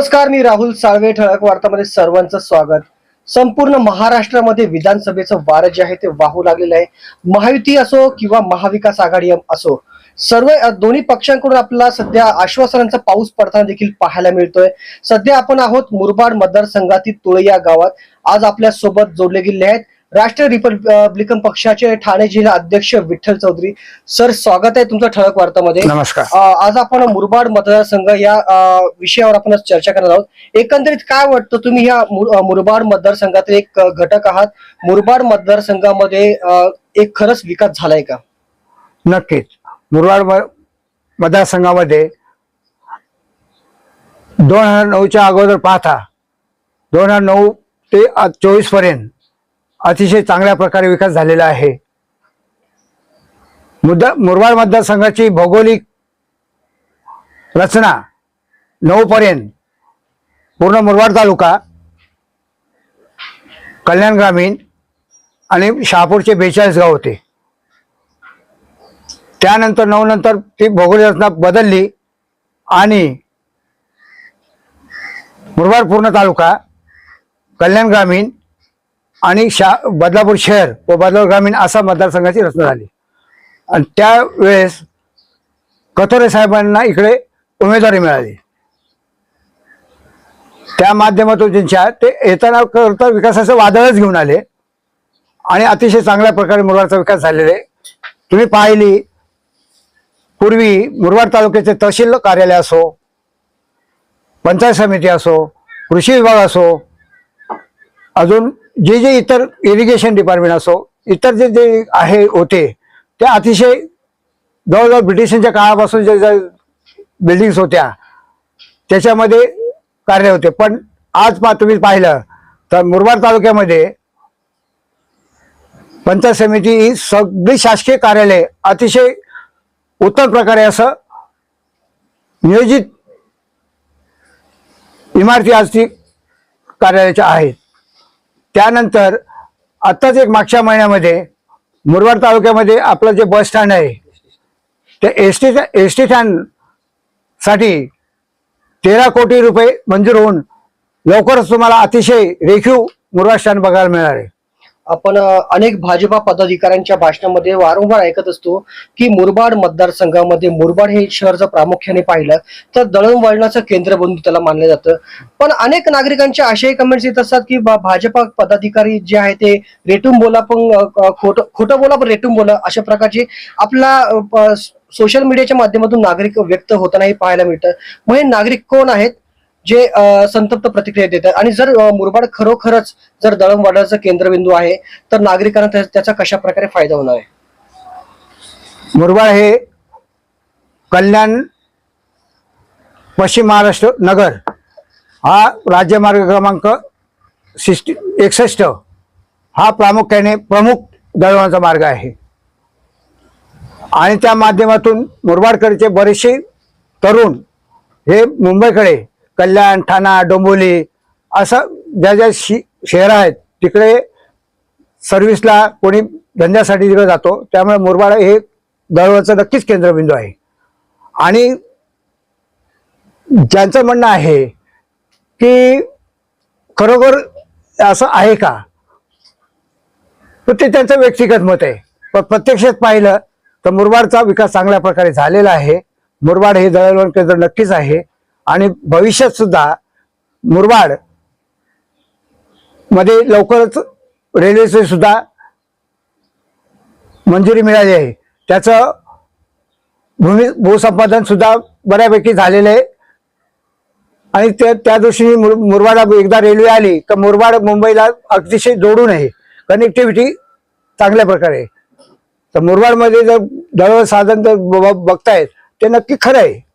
नमस्कार मी राहुल साळवे ठळक वार्तामध्ये सर्वांचं स्वागत. संपूर्ण महाराष्ट्रामध्ये विधानसभेचं वारं जे आहे ते वाहू लागलेलं आहे. महायुती असो किंवा महाविकास आघाडी असो सर्व दोन्ही पक्षांकडून आपल्याला सध्या आश्वासनांचा पाऊस पडताना देखील पाहायला मिळतोय. सध्या आपण आहोत मुरबाड मतदारसंघातील तुळया गावात. आज आपल्यासोबत जोडले गेले आहेत. राष्ट्रीय रिपब्लिकन पक्षाचे ठाणे जिल्हा अध्यक्ष विठ्ठल चौधरी सर स्वागत आहे तुमचं ठळक वार्तामध्ये. नमस्कार. आज आपण मुरबाड मतदारसंघ या विषयावर आपण चर्चा करणार आहोत. एकंदरीत काय वाटतं तुम्ही या मुरबाड मतदारसंघातील एक घटक आहात. मुरबाड मतदारसंघामध्ये एक खरंच विकास झालाय का? नक्कीच. मुरबाड मतदारसंघामध्ये दोन हजार नऊच्या अगोदर पाहता दोन हजार नऊ ते चोवीसपर्यंत अतिशय चांगल्या प्रकारे विकास झालेला आहे. मुद्दा मुरबाड मतदारसंघाची भौगोलिक रचना नऊ पर्यंत पूर्ण मुरबाड तालुका कल्याण ग्रामीण आणि शहापूरचे बेचाळीस गाव होते. त्यानंतर नऊ नंतर ती भौगोलिक रचना बदलली आणि मुरबाड पूर्ण तालुका कल्याण ग्रामीण आणि शा बदलापूर शहर व बदलापूर ग्रामीण असा मतदारसंघाची रचना झाली. आणि त्यावेळेस कथोरे साहेबांना इकडे उमेदवारी मिळाली. त्या माध्यमातून त्यांच्या ते येताना करता विकासाचं वादळच घेऊन आले. आणि अतिशय चांगल्या प्रकारे मुरबाडचा विकास झालेला आहे. तुम्ही पाहिली पूर्वी मुरबाड तालुक्याचे तहसील कार्यालय असो पंचायत समिती असो कृषी विभाग असो अजून जे जे इतर इरिगेशन डिपार्टमेंट असो इतर जे जे आहे होते ते अतिशय जवळजवळ ब्रिटिशांच्या काळापासून जे ज्या बिल्डिंग्स होत्या त्याच्यामध्ये कार्य होते. पण आज पा तुम्ही पाहिलं तर मुरबाड तालुक्यामध्ये पंचायत समिती ही सगळी शासकीय कार्यालय अतिशय उत्तम प्रकारे असं नियोजित इमारती आज ती कार्यालयाच्या आहेत. त्यानंतर आत्ताच एक मागच्या महिन्यामध्ये मुरबाड तालुक्यामध्ये आपलं जे बस स्टँड आहे त्या एस टी एस टी स्टँडसाठी तेरा कोटी रुपये मंजूर होऊन लवकरच तुम्हाला अतिशय रेखीव मुरबाड स्टँड बघायला मिळणार आहे. आपण अनेक भाजपा पदाधिकाऱ्यांच्या भाषणामध्ये वारंवार ऐकत असतो की मुरबाड मतदारसंघामध्ये मुरबाड हे शहर जर प्रामुख्याने पाहिलं तर दळणवळणाचं केंद्र बनून त्याला मानलं जातं. पण अनेक नागरिकांच्या अशाही कमेंट्स येत असतात की भाजपा पदाधिकारी जे आहे ते रेटून बोला पण खोट खोटं खोटं बोला पण रेटून बोला अशा प्रकारचे आपला सोशल मीडियाच्या माध्यमातून नागरिक व्यक्त होतानाही पाहायला मिळतं. मग हे नागरिक कोण आहेत? जे संतप्त प्रतिक्रिया देतात. आणि जर मुरबाड खरोखरच जर दळणवळणाचं केंद्रबिंदू आहे तर नागरिकांना त्याचा कशा प्रकारे फायदा होणार आहे? मुरबाड हे कल्याण पश्चिम महाराष्ट्र नगर हा राज्यमार्ग क्रमांक सिक्स्टी एकसष्ट हा प्रामुख्याने प्रमुख दळवणाचा मार्ग आहे. आणि त्या माध्यमातून मुरबाडकडचे बरेचसे तरुण हे मुंबईकडे कल्याण ठाणा डोंबोली असं ज्या ज्या शि शहरं आहेत तिकडे सर्व्हिसला कोणी धंद्यासाठी तिकडे जातो. त्यामुळे मुरबाड हे दळवळचं नक्कीच केंद्रबिंदू आहे. आणि ज्यांचं म्हणणं आहे की खरोखर असं आहे का? तर ते त्यांचं व्यक्तिगत मत आहे. पण प्रत्यक्षात पाहिलं तर मुरबाडचा विकास चांगल्या प्रकारे झालेला आहे. मुरबाड हे दळणवळण केंद्र नक्कीच आहे. आणि भविष्यात सुद्धा मुरबाडमध्ये लवकरच रेल्वेचे सुद्धा मंजुरी मिळाली आहे. त्याचं भूमी भूसंपादन सुद्धा बऱ्यापैकी झालेलं आहे. आणि त्या त्या दृष्टीने मुर मुरबाडा एकदा रेल्वे आली तर मुरबाड मुंबईला अतिशय जोडून आहे. कनेक्टिव्हिटी चांगल्या प्रकारे तर मुरबाडमध्ये जर दळण साधन जर ब- ब- बघतायत ते नक्की खरं आहे.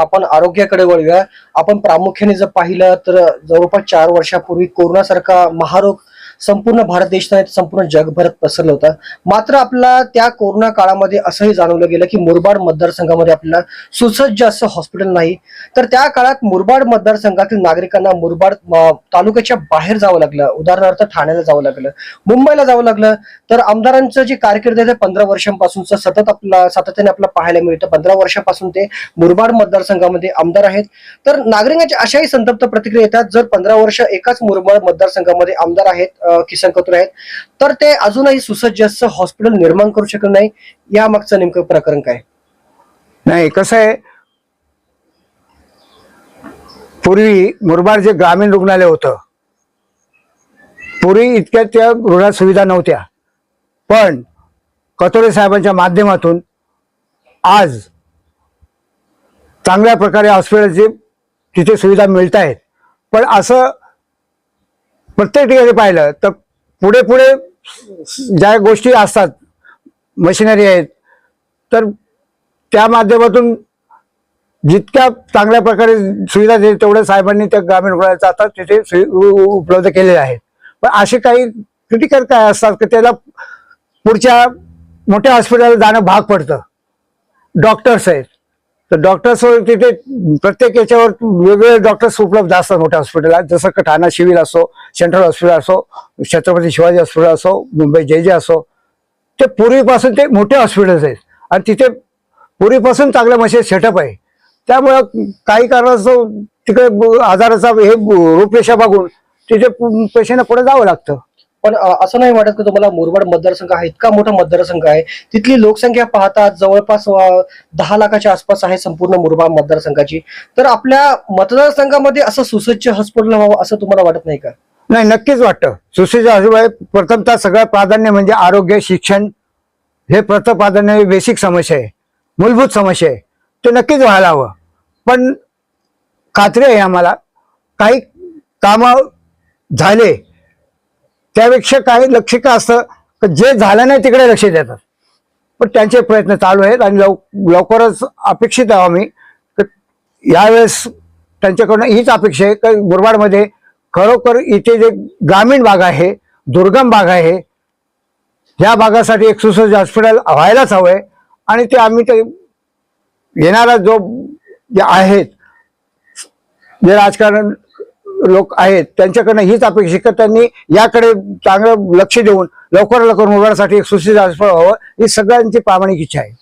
आपण आरोग्याकडे वळूया. आपण प्रामुख्याने जर पाहिलं तर जवळपास चार वर्षापूर्वी कोरोनासारखा महारोग संपूर्ण भारत देश नाही संपूर्ण जगभरात पसरलं होतं. मात्र आपला त्या कोरोना काळामध्ये असंही जाणवलं गेलं की मुरबाड मतदारसंघामध्ये आपल्याला सुसज्ज असं हॉस्पिटल नाही. तर त्या काळात मुरबाड मतदारसंघातील नागरिकांना मुरबाड तालुक्याच्या बाहेर जावं लागलं. उदाहरणार्थ ठाण्याला जावं लागलं. मुंबईला जावं लागलं. तर आमदारांचं जे कारकीर्द आहे ते पंधरा वर्षांपासूनचं सतत आपला सातत्याने आपल्याला पाहायला मिळतं. पंधरा वर्षापासून ते मुरबाड मतदारसंघामध्ये आमदार आहेत. तर नागरिकांच्या अशाही संतप्त प्रतिक्रिया येतात. जर पंधरा वर्ष एकाच मुरबाड मतदारसंघामध्ये आमदार आहेत किसन कथोरे आहेत. तर ते अजूनही सुसज्ज असं हॉस्पिटल निर्माण करू शकत नाही. या मागचं नेमकं प्रकरण काय? नाही कसं आहे? पूर्वी मुरबाड जे ग्रामीण रुग्णालय होतं पूर्वी इतक्या त्या रुग्णात सुविधा नव्हत्या. पण कतोरे साहेबांच्या माध्यमातून आज चांगल्या प्रकारे हॉस्पिटलची तिथे सुविधा मिळत आहेत पण असं प्रत्येक ठिकाणी पाहिलं तर पुढे पुढे ज्या गोष्टी असतात मशिनरी आहेत तर त्या माध्यमातून जितक्या चांगल्या प्रकारे सुविधा देईल तेवढ्या साहेबांनी त्या ग्रामीण रुग्णालयात जातात तिथे उपलब्ध केलेले आहेत. पण असे काही क्रिटिकल काय असतात की त्याला पुढच्या मोठ्या हॉस्पिटलला जाणं भाग पडतं. डॉक्टर्स आहेत. तर डॉक्टर्स तिथे प्रत्येक याच्यावर वेगवेगळे डॉक्टर्स उपलब्ध असतात मोठ्या हॉस्पिटलात जसं का ठाणा शिविर असो सेंट्रल हॉस्पिटल असो छत्रपती शिवाजी हॉस्पिटल असो मुंबई जे जे असो ते पूर्वीपासून ते मोठे हॉस्पिटल्स आहेत. आणि तिथे पूर्वीपासून चांगल्या मशीन सेटअप आहे. त्यामुळं काही कारणास्तव तिकडे आजाराचा हे रूपरेषा बघून तिथे पेशंटला पुढे जावं लागतं. पण असं नाही वाटत की तुम्हाला मुरबाड मतदारसंघ हा इतका मोठा मतदारसंघ आहे. तिथली लोकसंख्या पाहता जवळपास दहा लाखाच्या आसपास आहे संपूर्ण मुरबाड मतदारसंघाची. तर आपल्या मतदारसंघामध्ये असं सुसज्ज हॉस्पिटल व्हावं असं तुम्हाला वाटत नाही का? नाही नक्कीच वाटतं. सुसज्ज हॉस्पिटल प्रथमतः सगळं प्राधान्य म्हणजे आरोग्य शिक्षण हे प्रथम प्राधान्य बेसिक समस्या आहे. मूलभूत समस्या आहे. ते नक्कीच व्हायला हवं. पण खात्री आहे आम्हाला काही कामं झाले त्यापेक्षा काही लक्ष का असतं? जे झालं नाही तिकडे लक्ष देतात. पण त्यांचे प्रयत्न चालू आहेत आणि लव लवकरच अपेक्षित आहो आम्ही. यावेळेस त्यांच्याकडून हीच अपेक्षा आहे. की मुरबाडमध्ये खरोखर इथे जे ग्रामीण भाग आहे दुर्गम भाग आहे या भागासाठी एक सुसज्ज हॉस्पिटल व्हायलाच हवं आहे आणि ते आम्ही ते येणारा जो जे आहेत जे राजकारण लोक आहेत त्यांच्याकडनं हीच अपेक्षा आहे की त्यांनी याकडे चांगलं लक्ष देऊन लवकर लवकर मुरबाडसाठी एक सुसज्ज हॉस्पिटल व्हावं ही सगळ्यांची प्रामाणिक इच्छा आहे.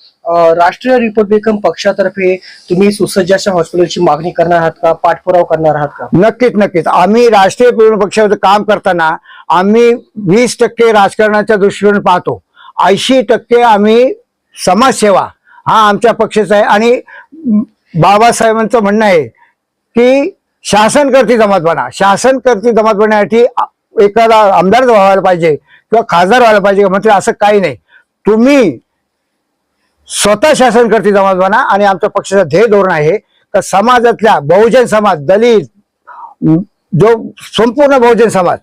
राष्ट्रीय रिपब्लिकन पक्षातर्फे तुम्ही सुसज्ज अशा हॉस्पिटलची मागणी करणार आहात का? पाठपुरावा करणार आहात का? नक्कीच नक्कीच. आम्ही राष्ट्रीय विरोधी पक्षावर काम करताना आम्ही वीस टक्के राजकारणाच्या दृष्टीने पाहतो. ऐंशी टक्के आम्ही समाजसेवा हा आमच्या पक्षाचा आहे. आणि बाबासाहेबांचं म्हणणं आहे की शासनकर्ती जमातपणा शासनकर्ती जमातपणासाठी एखादा आमदार व्हायला पाहिजे किंवा खासदार व्हायला पाहिजे म्हणजे असं काही नाही. तुम्ही स्वतः शासनकर्ती करते जमातपणा आणि आमच्या पक्षाचं ध्येय धोरण आहे का समाजातल्या बहुजन समाज दलित जो संपूर्ण बहुजन समाज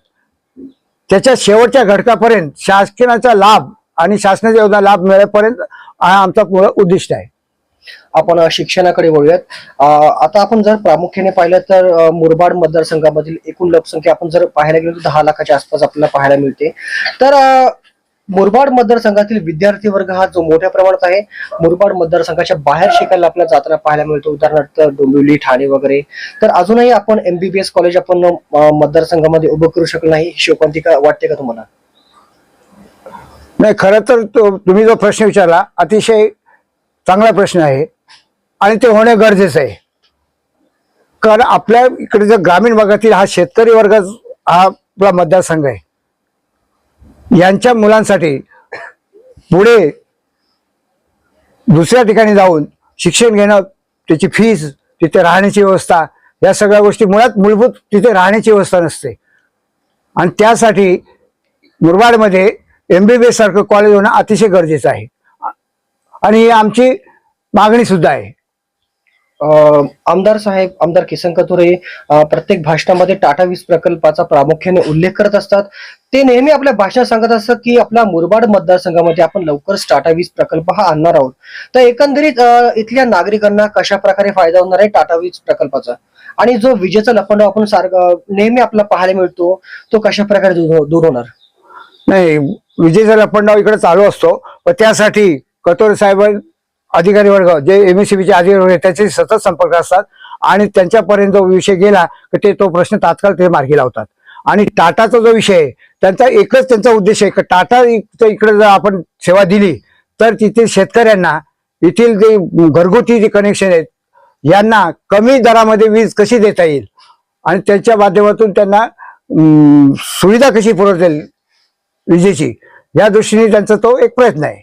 त्याच्या शेवटच्या घटकापर्यंत शासनाचा लाभ आणि शासनाच्या योजना लाभ मिळेपर्यंत हा आमचा पूर्ण उद्दिष्ट आहे. आपण शिक्षणाकडे वळूयात. आता आपण जर प्रामुख्याने पाहिलं तर मुरबाड मतदारसंघामधील एकूण लोकसंख्या आपण जर पाहायला गेलो तर दहा लाखाच्या आसपास आपल्याला पाहायला मिळते. तर मुरबाड मतदारसंघातील विद्यार्थी वर्ग हा जो मोठ्या प्रमाणात आहे मुरबाड मतदारसंघाच्या बाहेर शिकायला आपल्याला जाताना पाहायला मिळतो. उदाहरणार्थ डोंबिवली ठाणे वगैरे. तर अजूनही आपण एमबीबीएस कॉलेज आपण मतदारसंघामध्ये उभं करू शकलो नाही. ही का वाटते का तुम्हाला? नाही खरं तर तो- तुम्ही जो प्रश्न विचारला अतिशय चांगला प्रश्न आहे. आणि ते होणे गरजेचं आहे. कारण आपल्या इकडे जर ग्रामीण भागातील हा शेतकरी वर्ग हा आपला मतदारसंघ आहे. यांच्या मुलांसाठी पुढे दुसऱ्या ठिकाणी जाऊन शिक्षण घेणं त्याची फीज तिथे राहण्याची व्यवस्था या सगळ्या गोष्टी मुळात मूलभूत तिथे राहण्याची व्यवस्था नसते. आणि त्यासाठी मुरबाडमध्ये एमबीबीएस सारखं कॉलेज होणं अतिशय गरजेचं आहे. आणि ही आमची मागणी सुद्धा आहे. आमदार साहेब आमदार किसन कथोरे प्रत्येक भाषणामध्ये टाटा वीज प्रकल्पाचा प्रामुख्याने उल्लेख करत असतात. ते नेहमी आपल्या भाषणात सांगत असतात की आपल्या मुरबाड मतदारसंघामध्ये आपण लवकरच टाटा वीज प्रकल्प हा आणणार आहोत. तर एकंदरीत इथल्या नागरिकांना कशा प्रकारे फायदा होणार आहे टाटा वीज प्रकल्पाचा? आणि जो विजेचा लपंडाव आपण सारखं नेहमी आपला पाहायला मिळतो तो कशा प्रकारे दूर हो-, दूर होणार? नाही विजेचा लपंडाव इकडे चालू असतो. पण त्यासाठी कथोरे साहेब अधिकारी वर्ग जे एम एस चे अधिकारी वर्ग आहेत, त्याचे सतत संपर्क असतात. आणि त्यांच्यापर्यंत जो विषय गेला की ते तो प्रश्न तात्काळ ते मार्गी लावतात. आणि टाटाचा जो विषय आहे त्यांचा एकच त्यांचा उद्देश आहे की टाटा इकडे जर आपण सेवा दिली तर तिथे शेतकऱ्यांना येथील जे घरगुती जे कनेक्शन आहेत यांना कमी दरामध्ये वीज कशी देता येईल? आणि त्यांच्या माध्यमातून त्यांना सुविधा कशी पुरवता येईल? विजेची. या दृष्टीने त्यांचा तो एक प्रयत्न आहे.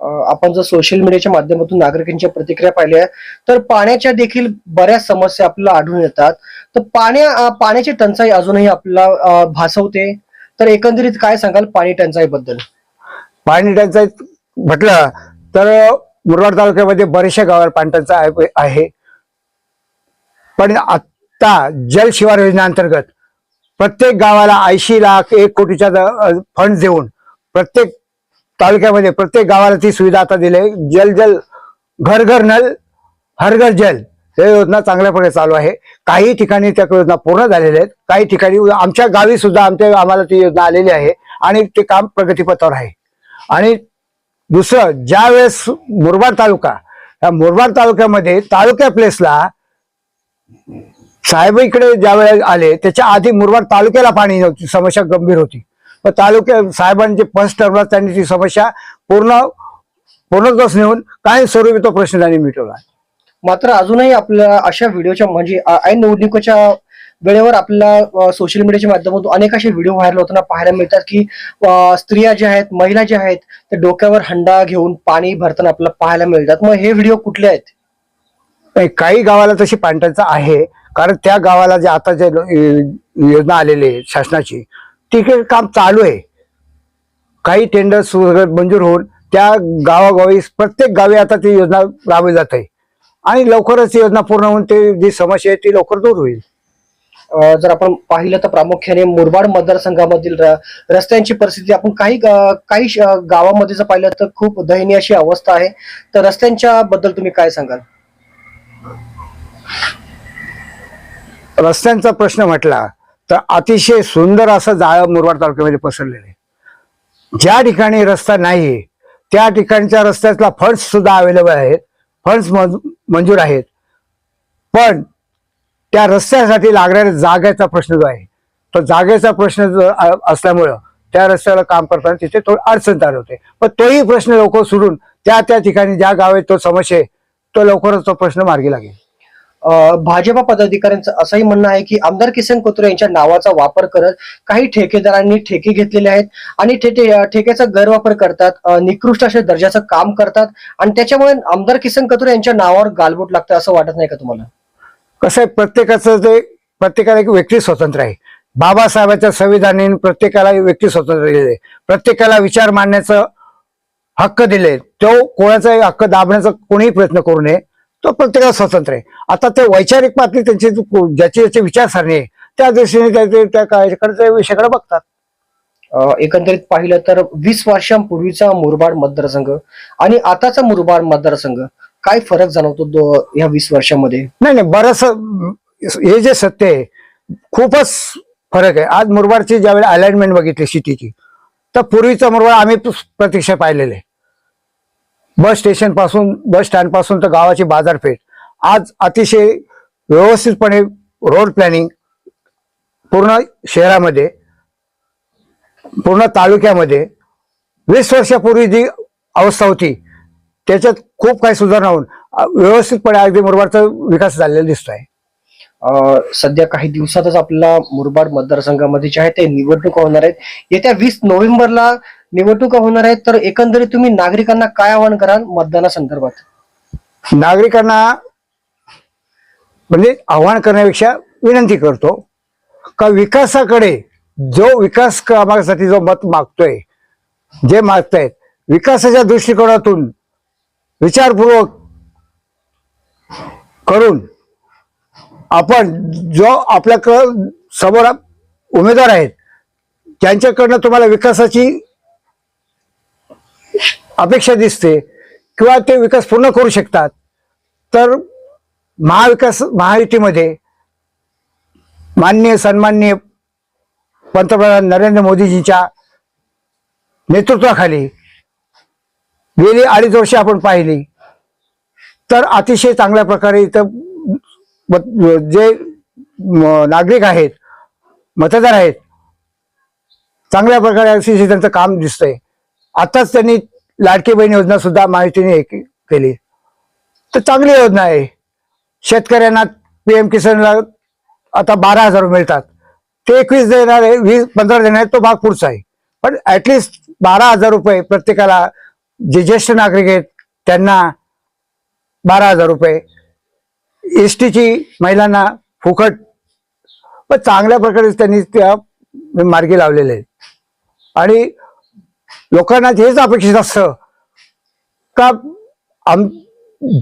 आपण जर सोशल मीडियाच्या माध्यमातून नागरिकांच्या प्रतिक्रिया पाहिल्या तर पाण्याच्या देखील बऱ्याच समस्या आपल्याला आढळून येतात. तर पाण्या पाण्याची टंचाई अजूनही आपल्याला भासवते. तर एकंदरीत काय सांगाल पाणी टंचाई बद्दल पाणी टंचाई म्हटलं तर मुरबाड तालुक्यामध्ये बरेचशा गावावर पाणी टंचाई आहे- पण आता जल शिवार योजनेअंतर्गत प्रत्येक गावाला ऐंशी लाख एक कोटीच्या फंड देऊन प्रत्येक तालुक्यामध्ये प्रत्येक गावाला ती सुविधा आता दिली आहे. जल जल घर घर नल हर घर जल हे योजना चांगल्या प्रकारे चालू आहे. काही ठिकाणी त्या योजना पूर्ण झालेल्या आहेत. काही ठिकाणी आमच्या गावी सुद्धा आमच्या आम्हाला ती योजना आलेली आहे आणि ते काम प्रगतीपथावर आहे. आणि दुसरं ज्या वेळेस मुरबाड तालुका या मुरबाड तालुक्यामध्ये तालुक्या प्लेसला साहेब इकडे ज्या वेळेस आले त्याच्या आधी मुरबाड तालुक्याला पाणी नव्हती समस्या गंभीर होती. पण तालुक्या साहेबांचे फर्स्ट टर्मला त्यांनी ती समस्या पूर्ण पूर्णत्वास नेऊन काय स्वरूपी तो प्रश्न त्यांनी मिटवला. मात्र अजूनही आपल्या अशा व्हिडिओच्या म्हणजे ऐन निवडणुकीच्या वेळेवर आपल्याला सोशल मीडियाच्या माध्यमातून अनेक असे व्हिडिओ व्हायरल होताना पाहायला मिळतात की स्त्रिया ज्या आहेत महिला ज्या आहेत त्या डोक्यावर हंडा घेऊन पाणी भरताना आपल्याला पाहायला मिळतात. मग हे व्हिडिओ कुठले आहेत? काही गावाला तशी पाणटंचा आहे. कारण त्या गावाला जे आता जे योजना आलेली आहे शासनाची तिकडे काम चालू आहे. काही टेंडर्स मंजूर होऊन त्या गावागावी प्रत्येक गावी आता ती योजना राबवली जात आहे. आणि लवकरच ती योजना पूर्ण होऊन ते जी समस्या आहे ती लवकर दूर होईल. जर आपण पाहिलं तर प्रामुख्याने मुरबाड मतदारसंघामधील रस्त्यांची परिस्थिती आपण काही काही गावामध्ये जर पाहिलं तर खूप दयनीय अशी अवस्था आहे. तर रस्त्यांच्या बद्दल तुम्ही काय सांगाल? रस्त्यांचा प्रश्न म्हटला तर अतिशय सुंदर असं जाळं मुरबाड तालुक्यामध्ये पसरलेलं आहे. ज्या ठिकाणी रस्ता नाही त्या ठिकाणच्या रस्त्यातला फंड्स सुद्धा अवेलेबल आहेत. फंड्स मंजूर आहेत. पण त्या रस्त्यासाठी लागणाऱ्या जागेचा प्रश्न जो आहे तो जागेचा प्रश्न जो असल्यामुळं त्या रस्त्याला काम करताना तिथे थोडी अडचण चालू होते पण तोही प्रश्न लवकर सोडून त्या त्या ठिकाणी ज्या गावे तो समस्या आहे तो लवकरच तो प्रश्न मार्गी लागेल. भाजपा पदाधिकाऱ्यांचं असंही म्हणणं आहे की आमदार किसन कोत्रे यांच्या नावाचा वापर करत काही ठेकेदारांनी ठेके घेतलेले आहेत आणि ठेक्याचा गैरवापर करतात निकृष्ट अशा दर्जाचं काम करतात आणि त्याच्यामुळे आमदार किसन कोत्रे यांच्या नावावर गालबोट लागतं असं वाटत नाही का तुम्हाला? कसं आहे प्रत्येकाचं ते प्रत्येकाला एक व्यक्ती स्वातंत्र्य आहे. बाबासाहेबांच्या संविधानाने प्रत्येकाला व्यक्ती स्वतंत्र दिले प्रत्येकाला विचार मांडण्याचं हक्क दिले तो कोणाचाही हक्क दाबण्याचा कोणीही प्रयत्न करू नये. तो प्रत्येकाला स्वतंत्र आहे. आता ते वैचारिक पातळी त्यांची ज्याची ज्याची विचारसरणी आहे त्या दृष्टीने त्या- ते त्या कार्यकडे त्या विषयाकडे बघतात. एकंदरीत पाहिलं तर वीस वर्षांपूर्वीचा मुरबाड मतदारसंघ आणि आताचा मुरबाड मतदारसंघ काय फरक जाणवतो या वीस वर्षामध्ये? नाही नाही बरंच हे जे सत्य आहे खूपच फरक आहे. आज मुरबाडची ज्यावेळी अलाइनमेंट बघितली सिटीची तर पूर्वीचा मुरबाड आम्ही प्रत्यक्ष पाहिलेले. बस स्टेशनपासून बस स्टँडपासून तर गावाची बाजारपेठ. आज अतिशय व्यवस्थितपणे रोड प्लॅनिंग पूर्ण शहरामध्ये पूर्ण तालुक्यामध्ये वीस वर्षापूर्वी जी अवस्था होती त्याच्यात खूप काही सुधारणा होऊन व्यवस्थितपणे अगदी मुरबाडचा विकास झालेला दिसतो आहे सध्या काही दिवसातच आपल्याला मुरबाड मतदारसंघामध्ये जे आहे ते निवडणूक होणार आहेत. येत्या वीस नोव्हेंबरला निवडणुका होणार आहेत तर एकंदरीत तुम्ही नागरिकांना काय आवाहन कराल मतदानासंदर्भात नागरिकांना म्हणजे आव्हान करण्यापेक्षा विनंती करतो का विकासाकडे जो विकास कामासाठी जो मत मागतोय जे मागतायत विकासाच्या दृष्टिकोनातून विचारपूर्वक करून आपण जो आपल्याकडं समोर उमेदवार आहेत त्यांच्याकडनं तुम्हाला विकासाची अपेक्षा दिसते किंवा ते विकास पूर्ण करू शकतात. तर महाविकास महायुतीमध्ये माननीय सन्माननीय पंतप्रधान नरेंद्र मोदीजींच्या नेतृत्वाखाली गेली अडीच वर्षे आपण पाहिली. तर अतिशय चांगल्या प्रकारे इथं मत- जे नागरिक आहेत मतदार आहेत चांगल्या प्रकारे अतिशय त्यांचं काम दिसतंय. आताच त्यांनी लाडकी बहीण योजना सुद्धा माहितीने केली. तर चांगली योजना आहे. शेतकऱ्यांना पी एम किसानला आता बारा हजार मिळतात. ते एकवीस देणार आहे वीस पंधरा देणार आहे तो भाग पुढचा आहे. पण ऍटलिस्ट बारा हजार रुपये प्रत्येकाला जे ज्येष्ठ नागरिक आहेत त्यांना बारा हजार रुपये. एस टीची महिलांना फुकट. पण चांगल्या प्रकारे त्यांनी त्या मार्गी लावलेले आहेत. आणि लोकांना हेच अपेक्षित असतं. का आम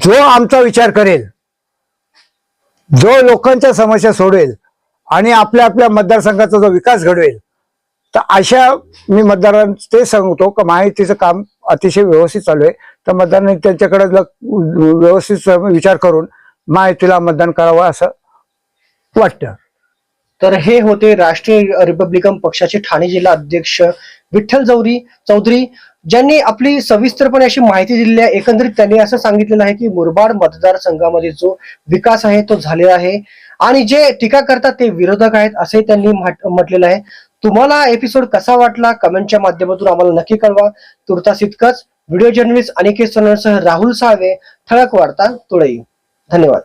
जो आमचा विचार करेल जो लोकांच्या समस्या सोडवेल आणि आपल्या आपल्या मतदारसंघाचा जो विकास घडवेल तर अशा मी मतदारांना ते सांगतो का माहितीचं काम अतिशय व्यवस्थित चालू आहे. तर मतदारांनी त्यांच्याकडे व्यवस्थित विचार करून माहितीला मतदान करावं असं वाटतं. तर हे होते राष्ट्रीय रिपब्लिकन पक्षाचे ठाणे जिल्हा अध्यक्ष विठ्ठल चौधरी चौधरी ज्यांनी आपली सविस्तरपणे अशी माहिती दिलेली आहे. एकंदरीत त्यांनी असं सांगितलेलं आहे की मुरबाड मतदारसंघामध्ये जो विकास आहे तो झालेला आहे. आणि जे टीका करतात ते विरोधक आहेत असे त्यांनी म्हटलेलं आहे. तुम्हाला एपिसोड कसा वाटला? कमेंटच्या माध्यमातून आम्हाला नक्की कळवा. तुर्तास इतकंच. व्हिडिओ जर्नलिस्ट अनिकेत सोनसह राहुल साळवे ठळक वार्ता तुळई धन्यवाद.